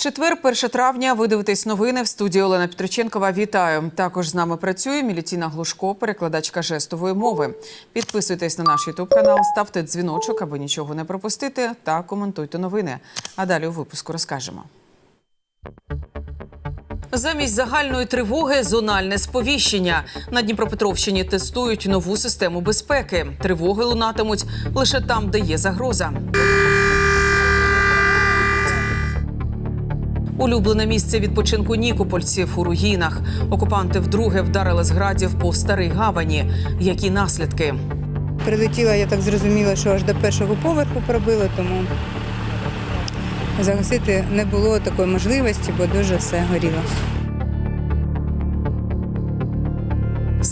Четвер, 1 травня. Ви дивитесь новини в студії Олена Петриченкова. Вітаю. Також з нами працює Мілітіна Глушко, перекладачка жестової мови. Підписуйтесь на наш Ютуб канал, ставте дзвіночок, аби нічого не пропустити, та коментуйте новини. А далі у випуску розкажемо. Замість загальної тривоги зональне сповіщення. На Дніпропетровщині тестують нову систему безпеки. Тривоги лунатимуть лише там, де є загроза. Улюблене місце відпочинку нікопольців у руїнах. Окупанти вдруге вдарили з градів по старій гавані. Які наслідки? Прилетіла, я так зрозуміла, що аж до першого поверху пробили, тому загасити не було такої можливості, бо дуже все горіло.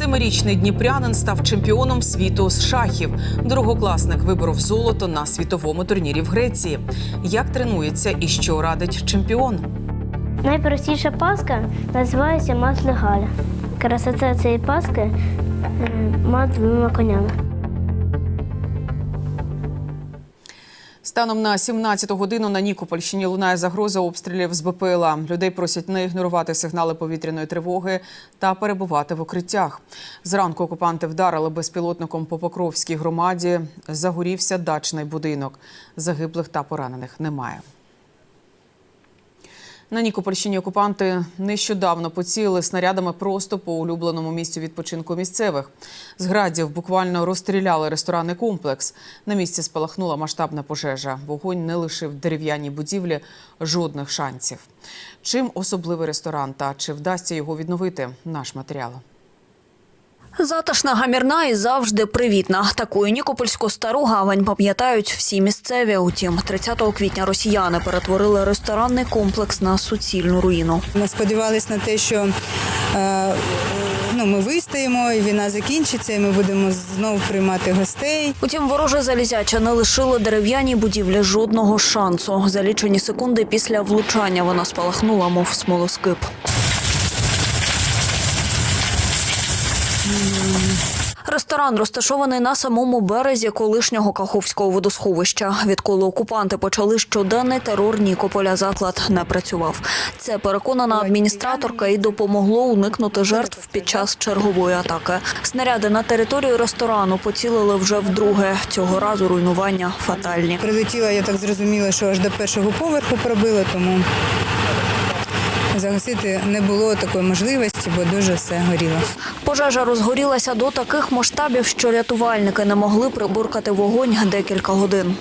Семирічний дніпрянин став чемпіоном світу з шахів. Другокласник виборов золото на світовому турнірі в Греції. Як тренується і що радить чемпіон? Найпростіша паска називається мат легаля. Красота цієї паски е, мат двома конями. Станом на 17 годину на Нікопольщині лунає загроза обстрілів з БПЛА. Людей просять не ігнорувати сигнали повітряної тривоги та перебувати в укриттях. Зранку окупанти вдарили безпілотником по Покровській громаді. Загорівся дачний будинок. Загиблих та поранених немає. На Нікопольщині окупанти нещодавно поцілили снарядами просто по улюбленому місцю відпочинку місцевих. З градів буквально розстріляли ресторанний комплекс. На місці спалахнула масштабна пожежа. Вогонь не лишив дерев'яній будівлі жодних шансів. Чим особливий ресторан та чи вдасться його відновити? Наш матеріал. Затишна гамірна і завжди привітна. Такою Нікопольську стару гавань пам'ятають всі місцеві. Утім, 30 квітня росіяни перетворили ресторанний комплекс на суцільну руїну. Ми сподівалися на те, що е, ну, ми вистоїмо, і війна закінчиться, і ми будемо знову приймати гостей. Утім, вороже залізяча не лишило дерев'яній будівлі жодного шансу. За лічені секунди після влучання вона спалахнула, мов смолоскип. Ресторан розташований на самому березі колишнього Каховського водосховища. Відколи окупанти почали щоденний терор Нікополя, заклад не працював. Це переконана адміністраторка і допомогло уникнути жертв під час чергової атаки. Снаряди на територію ресторану поцілили вже вдруге. Цього разу руйнування фатальні. Прилетіла, я так зрозуміла, що аж до першого поверху пробило, тому загасити не було такої можливості, бо дуже все горіло. Пожежа розгорілася до таких масштабів, що рятувальники не могли прибуркати вогонь декілька годин.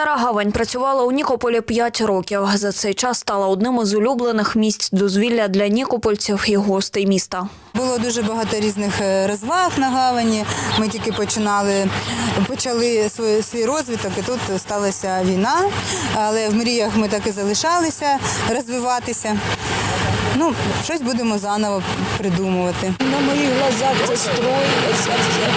Стара гавань працювала у Нікополі 5 років. За цей час стала одним із улюблених місць дозвілля для нікопольців і гостей міста. Було дуже багато різних е, розваг на гавані. Ми тільки починали, почали свій, свій розвиток, і тут сталася війна. Але в мріях ми так і залишалися розвиватися. Ну, щось будемо заново придумувати. На моїх глазах це строїлося все.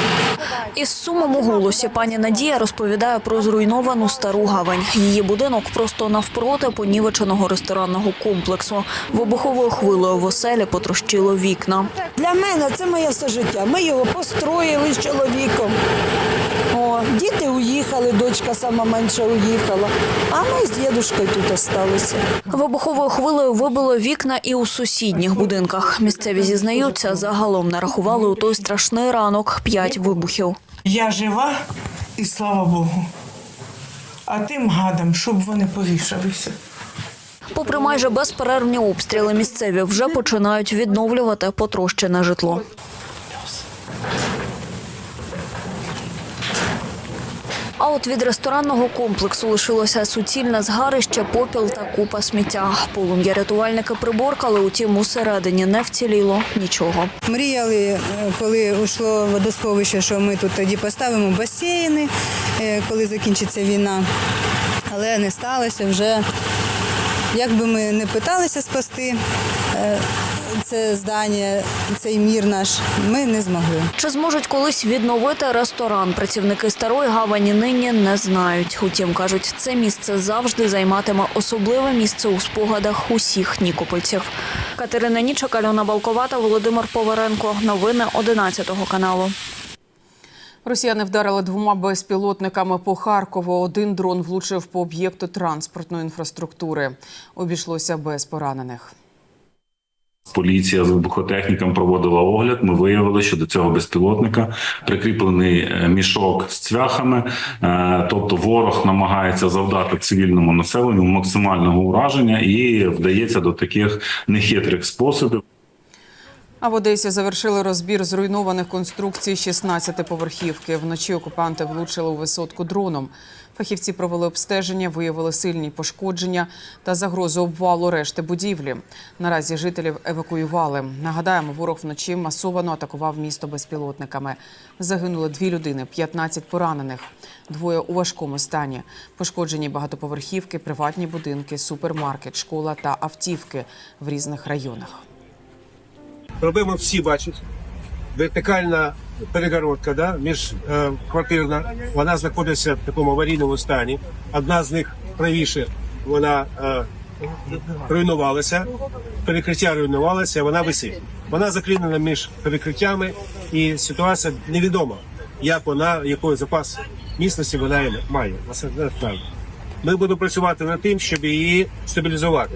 Із сумом у голосі пані Надія розповідає про зруйновану стару гавань. Її будинок просто навпроти понівеченого ресторанного комплексу. Вибуховою хвилею в оселі потрощило вікна. Для мене це моє все життя. Ми його построїли з чоловіком. Діти уїхали, дочка сама менша уїхала. А ми з дідушкою тут залишилися. Вибуховою хвилею вибило вікна і у сусідніх будинках. Місцеві зізнаються, загалом нарахували у той страшний ранок п'ять вибухів. Я жива і слава Богу. А тим гадам, щоб вони повішалися. Попри майже безперервні обстріли, місцеві вже починають відновлювати потрощене житло. А от від ресторанного комплексу лишилося суцільне згарище, попіл та купа сміття. Полум'я рятувальники приборкали, утім усередині не вціліло нічого. Мріяли, е, коли йшло водосховище, що ми тут тоді поставимо басейни, е, коли закінчиться війна. Але не сталося вже. Як би ми не питалися спасти е, це здання, цей мір наш, ми не змогли. Чи зможуть колись відновити ресторан? Працівники старої гавані нині не знають. Утім, кажуть, це місце завжди займатиме особливе місце у спогадах усіх нікопольців. Катерина Нічок, Альона Балковата, Володимир Поваренко. Новини 11 каналу. Росіяни вдарили двома безпілотниками по Харкову. Один дрон влучив по об'єкту транспортної інфраструктури. Обійшлося без поранених. Поліція з вибухотехніком проводила огляд. Ми виявили, що до цього безпілотника прикріплений е, мішок з цвяхами. Е, Тобто, ворог намагається завдати цивільному населенню максимального ураження і вдається до таких нехитрих способів. А в Одесі завершили розбір зруйнованих конструкцій 16-поверхівки. Вночі окупанти влучили у висотку дроном. Фахівці провели обстеження, виявили сильні пошкодження та загрозу обвалу решти будівлі. Наразі жителів евакуювали. Нагадаємо, ворог вночі масовано атакував місто безпілотниками. Загинули дві людини, 15 поранених. Двоє у важкому стані. Пошкоджені багатоповерхівки, приватні будинки, супермаркет, школа та автівки в різних районах. Проблему всі бачать. Вертикальна перегородка да, між е, квартирна, вона знаходиться в такому аварійному стані. Одна з них правіше, вона е, руйнувалася, перекриття руйнувалося, вона висить. Вона заклинена між перекриттями, і ситуація невідома, як вона, який запас міцності вона має. Ми будемо працювати над тим, щоб її стабілізувати.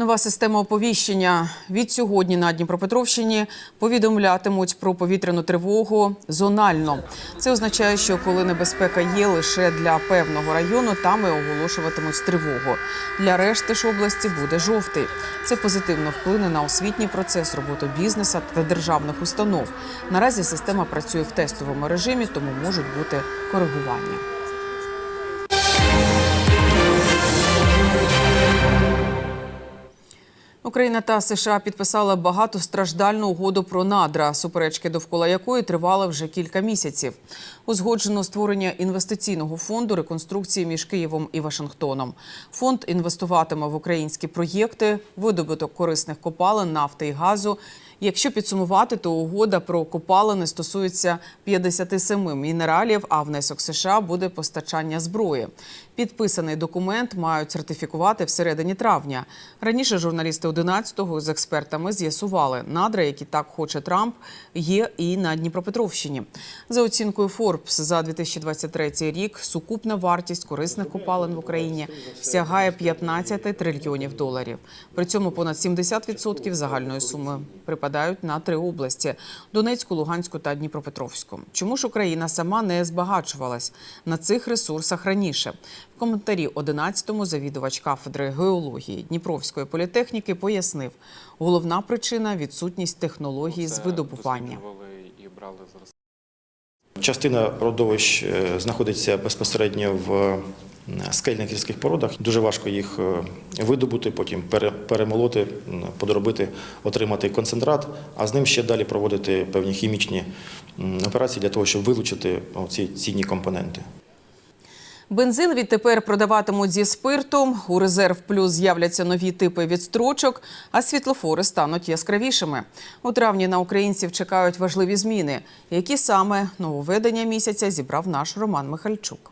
Нова система оповіщення від сьогодні на Дніпропетровщині повідомлятимуть про повітряну тривогу зонально. Це означає, що коли небезпека є лише для певного району, там і оголошуватимуть тривогу. Для решти ж області буде жовтий. Це позитивно вплине на освітній процес, роботу бізнесу та державних установ. Наразі система працює в тестовому режимі, тому можуть бути коригування. Україна та США підписали багатостраждальну угоду про надра, суперечки довкола якої тривали вже кілька місяців. Узгоджено створення інвестиційного фонду реконструкції між Києвом і Вашингтоном. Фонд інвестуватиме в українські проєкти, видобуток корисних копалин, нафти і газу. Якщо підсумувати, то угода про копалини стосується 57 мінералів, а внесок США буде постачання зброї. Підписаний документ мають сертифікувати всередині травня. Раніше журналісти 11-го з експертами з'ясували, надра, які так хоче Трамп, є і на Дніпропетровщині. За оцінкою Forbes, за 2023 рік сукупна вартість корисних копалин в Україні сягає 15 трильйонів доларів. При цьому понад 70% загальної суми припадають на три області: Донецьку, Луганську та Дніпропетровську. Чому ж Україна сама не збагачувалась на цих ресурсах раніше? В коментарі 11-му завідувач кафедри геології Дніпровської політехніки пояснив, головна причина відсутність технологій з видобування. Частина родовищ е, знаходиться безпосередньо в е, скельних гірських породах. Дуже важко їх е, видобути, потім пере- перемолоти, подробити, отримати концентрат, а з ним ще далі проводити певні хімічні операції для того, щоб вилучити ці цінні компоненти. Бензин відтепер продаватимуть зі спиртом. У резерв плюс з'являться нові типи відстрочок, а світлофори стануть яскравішими. У травні на українців чекають важливі зміни. Які саме нововведення місяця зібрав наш Роман Михальчук.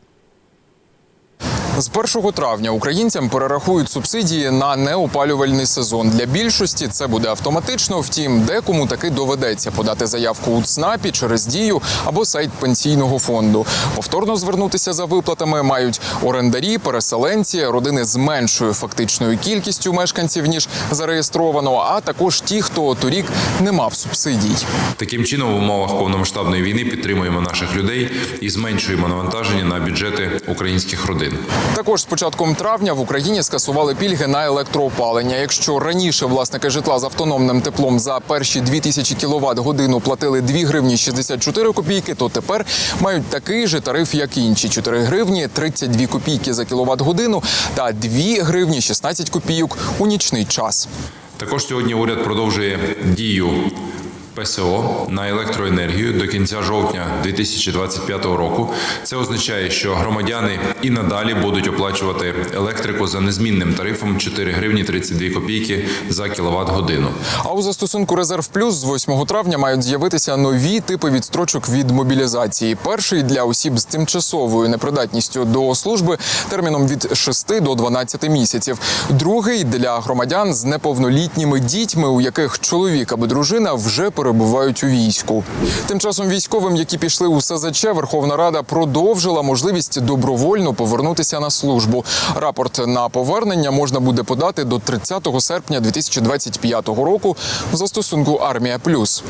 З 1 травня українцям перерахують субсидії на неопалювальний сезон. Для більшості це буде автоматично. Втім, декому таки доведеться подати заявку у ЦНАПі через дію або сайт пенсійного фонду. Повторно звернутися за виплатами мають орендарі, переселенці, родини з меншою фактичною кількістю мешканців ніж зареєстровано, а також ті, хто торік не мав субсидій. Таким чином, в умовах повномасштабної війни підтримуємо наших людей і зменшуємо навантаження на бюджети українських родин. Також з початком травня в Україні скасували пільги на електроопалення. Якщо раніше власники житла з автономним теплом за перші 2000 кВт годину платили 2 гривні 64 копійки, то тепер мають такий же тариф, як інші 4 гривні 32 копійки за кіловат годину та 2 гривні 16 копійок у нічний час. Також сьогодні уряд продовжує дію ПСО на електроенергію до кінця жовтня 2025 року. Це означає, що громадяни і надалі будуть оплачувати електрику за незмінним тарифом 4 гривні 32 копійки за кіловат годину. А у застосунку Резерв Плюс з 8 травня мають з'явитися нові типи відстрочок від мобілізації. Перший для осіб з тимчасовою непридатністю до служби терміном від 6 до 12 місяців. Другий для громадян з неповнолітніми дітьми, у яких чоловік або дружина вже перебувають перебувають у війську. Тим часом військовим, які пішли у СЗЧ, Верховна Рада продовжила можливість добровольно повернутися на службу. Рапорт на повернення можна буде подати до 30 серпня 2025 року в застосунку Армія Плюс.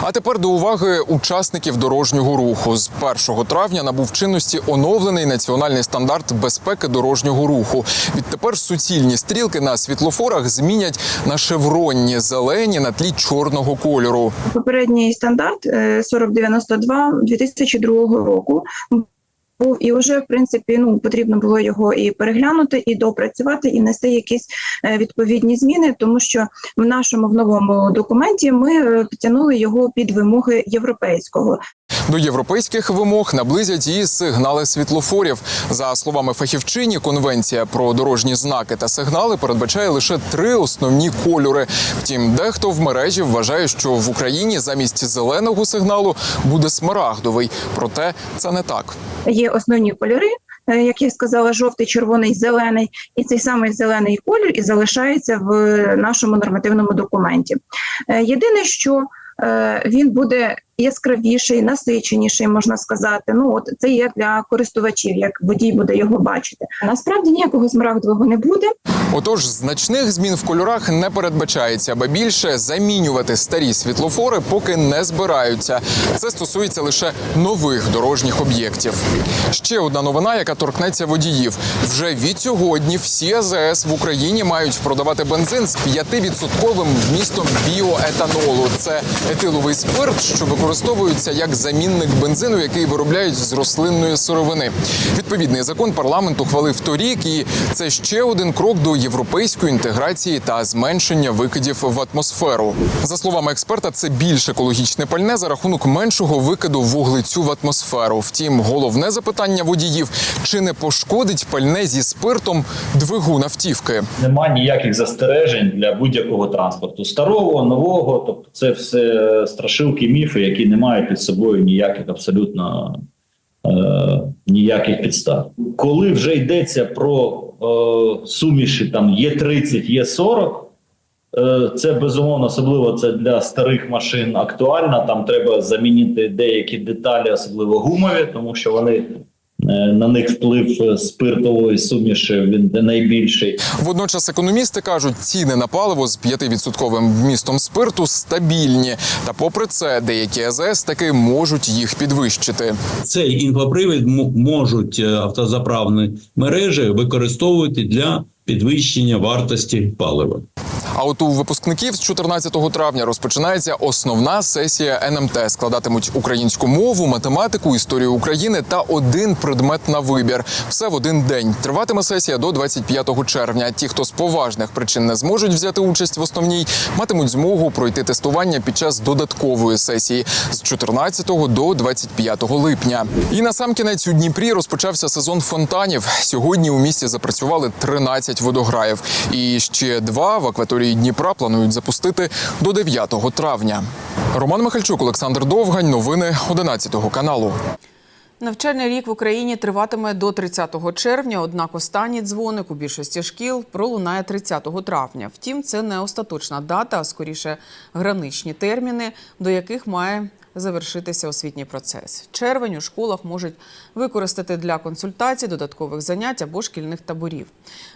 А тепер до уваги учасників дорожнього руху. З 1 травня набув чинності оновлений національний стандарт безпеки дорожнього руху. Відтепер суцільні стрілки на світлофорах змінять на шевронні зелені на тлі чорного кольору. Попередній стандарт е, 4092 2002 року був і вже в принципі ну потрібно було його і переглянути, і допрацювати, і внести якісь е, відповідні зміни, тому що в нашому в новому документі ми е, підтягнули його під вимоги європейського. До європейських вимог наблизять і сигнали світлофорів. За словами фахівчині, конвенція про дорожні знаки та сигнали передбачає лише три основні кольори. Втім, дехто в мережі вважає, що в Україні замість зеленого сигналу буде смарагдовий. Проте це не так. Є основні кольори. е, Як я сказала, жовтий, червоний, зелений, і цей самий зелений колір і залишається в нашому нормативному документі. Е, Єдине, що е, він буде яскравіший, насиченіший, можна сказати. Ну от це є для користувачів, як водій буде його бачити. Насправді ніякого смарагдового не буде. Отож, значних змін в кольорах не передбачається, ба більше замінювати старі світлофори поки не збираються. Це стосується лише нових дорожніх об'єктів. Ще одна новина, яка торкнеться водіїв. Вже відсьогодні всі АЗС в Україні мають продавати бензин з 5% вмістом біоетанолу. Це етиловий спирт, що використовується як замінник бензину, який виробляють з рослинної сировини. Відповідний закон парламент ухвалив торік, і це ще один крок до європейської інтеграції та зменшення викидів в атмосферу. За словами експерта, це більш екологічне пальне за рахунок меншого викиду вуглецю в атмосферу. Втім, головне запитання водіїв: чи не пошкодить пальне зі спиртом двигун автівки? Нема ніяких застережень для будь-якого транспорту старого, нового. Тобто, це все страшилки, міфи, які не мають під собою ніяких абсолютно е, ніяких підстав. Коли вже йдеться про е, суміші, там є 30, є 40, е, це безумовно, особливо це для старих машин актуально. Там треба замінити деякі деталі, особливо гумові, тому що вони. Е, На них вплив е, спиртової суміші він найбільший. Водночас економісти кажуть, ціни на паливо з 5% вмістом спирту стабільні. Та попри це, деякі АЗС таки можуть їх підвищити. Цей інфопривід можуть е, автозаправні мережі використовувати для підвищення вартості палива. А от у випускників з 14 травня розпочинається основна сесія НМТ. Складатимуть українську мову, математику, історію України та один предмет на вибір. Все в один день. Триватиме сесія до 25 червня. Ті, хто з поважних причин не зможуть взяти участь в основній, матимуть змогу пройти тестування під час додаткової сесії з 14 до 25 липня. І на сам кінець у Дніпрі розпочався сезон фонтанів. Сьогодні у місті запрацювали 13 водограїв, і ще два в акваторії Дніпра планують запустити до 9 травня. Роман Михальчук, Олександр Довгань. Новини 11 каналу. Навчальний рік в Україні триватиме до 30 червня, однак останній дзвоник у більшості шкіл пролунає 30 травня. Втім, це не остаточна дата, а скоріше граничні терміни, до яких має завершитися освітній процес. Червень у школах можуть використати для консультацій, додаткових занять або шкільних таборів.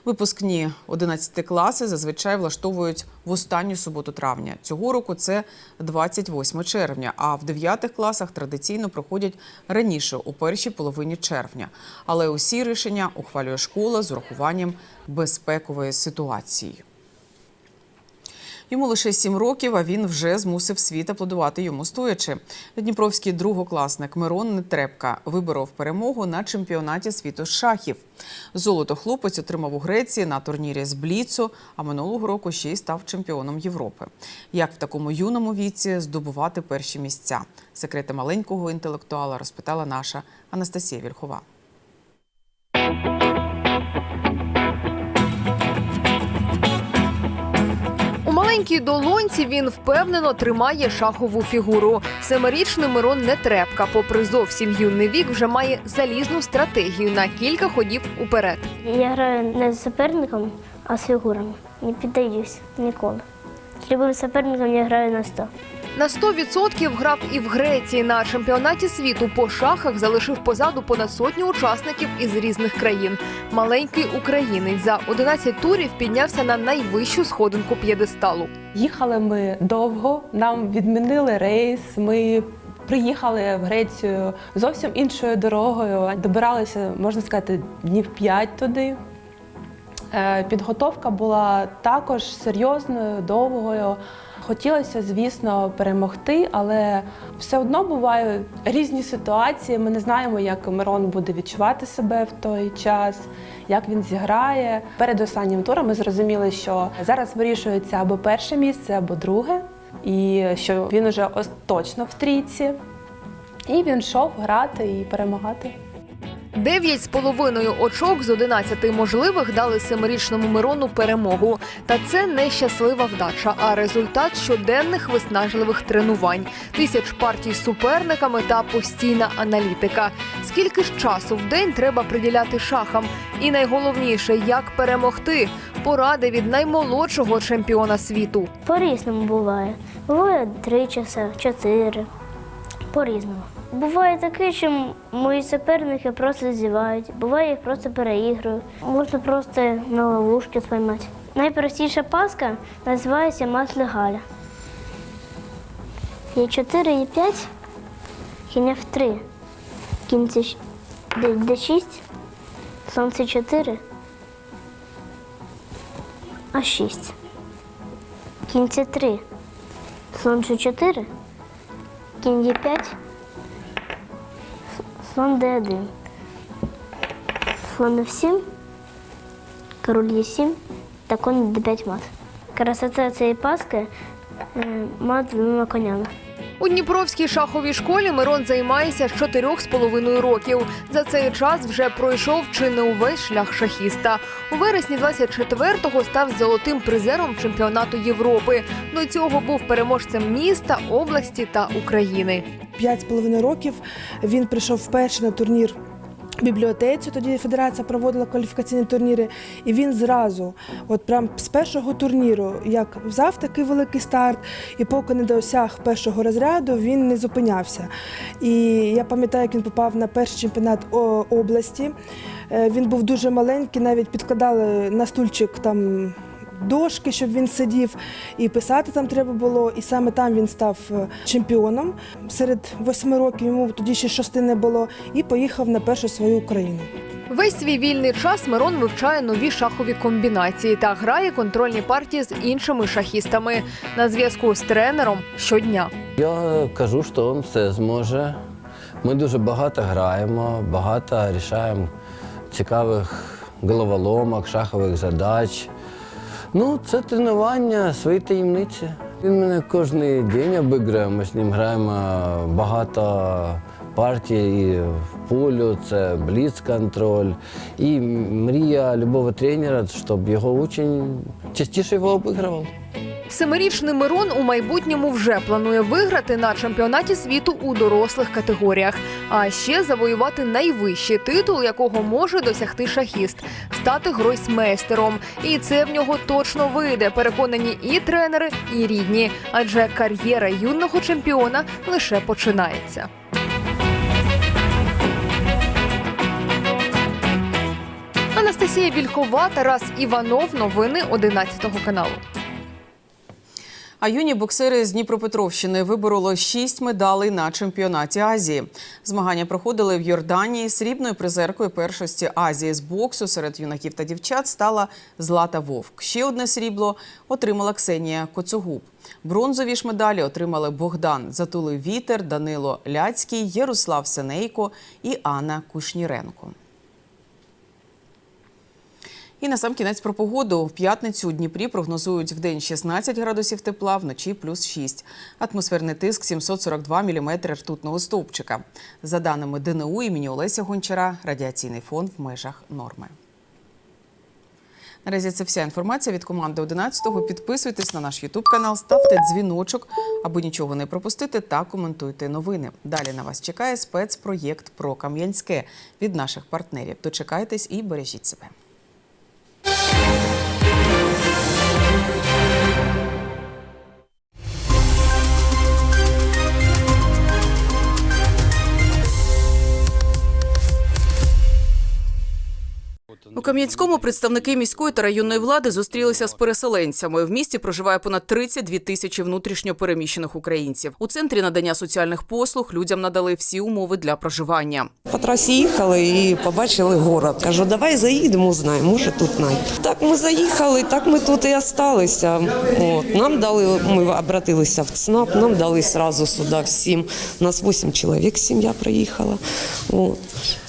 Випускні 11 класи зазвичай влаштовують в останню суботу травня. Цього року це 28 червня, а в 9 класах традиційно проходять раніше у першій половині червня. Але усі рішення ухвалює школа з урахуванням безпекової ситуації. Йому лише сім років, а він вже змусив світ аплодувати йому стоячи. Дніпровський другокласник Мирон Нетрепка виборов перемогу на чемпіонаті світу з шахів. Золото хлопець отримав у Греції на турнірі з Бліцу, а минулого року ще й став чемпіоном Європи. Як в такому юному віці здобувати перші місця? Секрети маленького інтелектуала розпитала наша Анастасія Вільхова. Маленькій долонці він впевнено тримає шахову фігуру. Семирічний Мирон Нетрепка, попри зовсім юний вік, вже має залізну стратегію на кілька ходів уперед. Я граю не з суперником, а з фігурами. Не піддаюсь ніколи. З любим суперником я граю на 100. На 100% грав і в Греції на чемпіонаті світу по шахах залишив позаду понад сотню учасників із різних країн. Маленький українець за 11 турів піднявся на найвищу сходинку п'єдесталу. Їхали ми довго, нам відмінили рейс. Ми приїхали в Грецію зовсім іншою дорогою. Добиралися, можна сказати, днів п'ять туди. Е, Підготовка була також серйозною, довгою. Хотілося, звісно, перемогти, але все одно бувають різні ситуації. Ми не знаємо, як Мирон буде відчувати себе в той час, як він зіграє. Перед останнім туром ми зрозуміли, що зараз вирішується або перше місце, або друге, і що він уже точно в трійці. І він йшов грати і перемагати. Дев'ять з половиною очок з 11 можливих дали семирічному Мирону перемогу. Та це не щаслива вдача, а результат щоденних виснажливих тренувань, тисяч партій з суперниками та постійна аналітика. Скільки ж часу в день треба приділяти шахам? І найголовніше, як перемогти? Поради від наймолодшого чемпіона світу. По-різному буває. Буває три часи, чотири. По-різному. Буває таке, що мої суперники просто зівають, буває їх просто переігрую. Можна просто на ловушки спіймати. Найпростіша паска називається масло Галя. Є 4, є 5, кінь в 3. Кінці щ- Д- Д6, сонце 4, а 6. Кінці 3, слон 4, кінь Е5, слон Д1, слон F7, король Е7 та конь Д5 мат. Красота цієї паски е, мат двома конями. У Дніпровській шаховій школі Мирон займається з чотирьох з половиною років. За цей час вже пройшов чи не увесь шлях шахіста. У вересні 24-го став золотим призером чемпіонату Європи. До цього був переможцем міста, області та України. П'ять з половиною років він прийшов вперше на турнір. Бібліотеці тоді федерація проводила кваліфікаційні турніри, і він зразу, от прям з першого турніру, як взяв такий великий старт, і поки не досяг першого розряду, він не зупинявся. І я пам'ятаю, як він попав на перший чемпіонат області. Е, Він був дуже маленький, навіть підкладали на стульчик там дошки, щоб він сидів, і писати там треба було. І саме там він став е, чемпіоном. Серед восьми років йому тоді ще шости не було, і поїхав на першу свою Україну. Весь свій вільний час Мирон вивчає нові шахові комбінації та грає контрольні партії з іншими шахістами на зв'язку з тренером щодня. Я кажу, що він все зможе. Ми дуже багато граємо, багато рішаємо цікавих головоломок, шахових задач. Ну, це тренування, свої таємниці. Він мене кожен день обіграє, ми з ним граємо багато партій і в полю, це бліц-контроль. І мрія любого тренера, щоб його учень частіше його обігрував. Семирічний Мирон у майбутньому вже планує виграти на чемпіонаті світу у дорослих категоріях, а ще завоювати найвищий титул, якого може досягти шахіст стати гройсмейстером. І це в нього точно вийде. Переконані і тренери, і рідні, адже кар'єра юного чемпіона лише починається. Анастасія Вільхова, Тарас Іванов. Новини 11 каналу. А юні боксери з Дніпропетровщини вибороли шість медалей на чемпіонаті Азії. Змагання проходили в Йорданії. Срібною призеркою першості Азії з боксу серед юнаків та дівчат стала Злата Вовк. Ще одне срібло отримала Ксенія Коцугуб. Бронзові ж медалі отримали Богдан Затулий Вітер, Данило Ляцький, Ярослав Сенейко і Анна Кушніренко. І на сам кінець про погоду. В п'ятницю у Дніпрі прогнозують в день 16 градусів тепла, вночі плюс 6. Атмосферний тиск 742 міліметри ртутного стовпчика. За даними ДНУ імені Олеся Гончара, радіаційний фон в межах норми. Наразі це вся інформація від команди 11-го. Підписуйтесь на наш Ютуб канал, ставте дзвіночок, аби нічого не пропустити, та коментуйте новини. Далі на вас чекає спецпроєкт про Кам'янське від наших партнерів. Дочекайтесь і бережіть себе. Кам'янському представники міської та районної влади зустрілися з переселенцями. В місті проживає понад 32 тисячі внутрішньо переміщених українців. У центрі надання соціальних послуг людям надали всі умови для проживання. По трасі їхали і побачили город. Кажу, давай заїдемо, узнаємо, може тут знайдемо. Так ми заїхали, так ми тут і осталися. От, нам дали, ми обратилися в ЦНАП, нам дали сразу сюди всім. У нас 8 чоловік сім'я приїхала. От.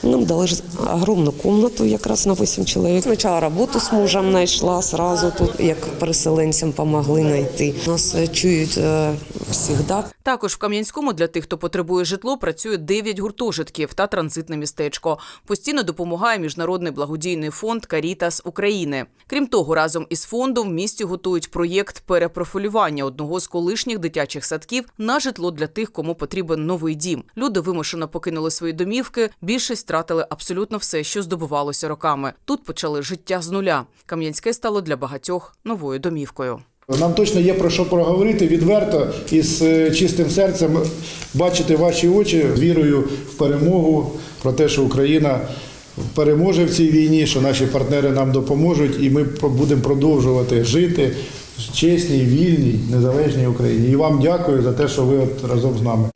Нам дали огромну кімнату якраз на 8 чоловік. Спочатку роботу з мужем знайшла, сразу тут, як переселенцям допомогли знайти. Нас чують е, завжди. Також в Кам'янському для тих, хто потребує житло, працює 9 гуртожитків та транзитне містечко. Постійно допомагає міжнародний благодійний фонд Карітас України. Крім того, разом із фондом в місті готують проєкт перепрофілювання одного з колишніх дитячих садків на житло для тих, кому потрібен новий дім. Люди вимушено покинули свої домівки. Більшість втратили абсолютно все, що здобувалося роками. Тут почали життя з нуля. Кам'янське стало для багатьох новою домівкою. Нам точно є про що проговорити відверто і з е, чистим серцем бачити ваші очі вірою в перемогу, про те, що Україна переможе в цій війні, що наші партнери нам допоможуть, і ми будемо продовжувати жити в чесній, вільній, незалежній Україні. І вам дякую за те, що ви от разом з нами.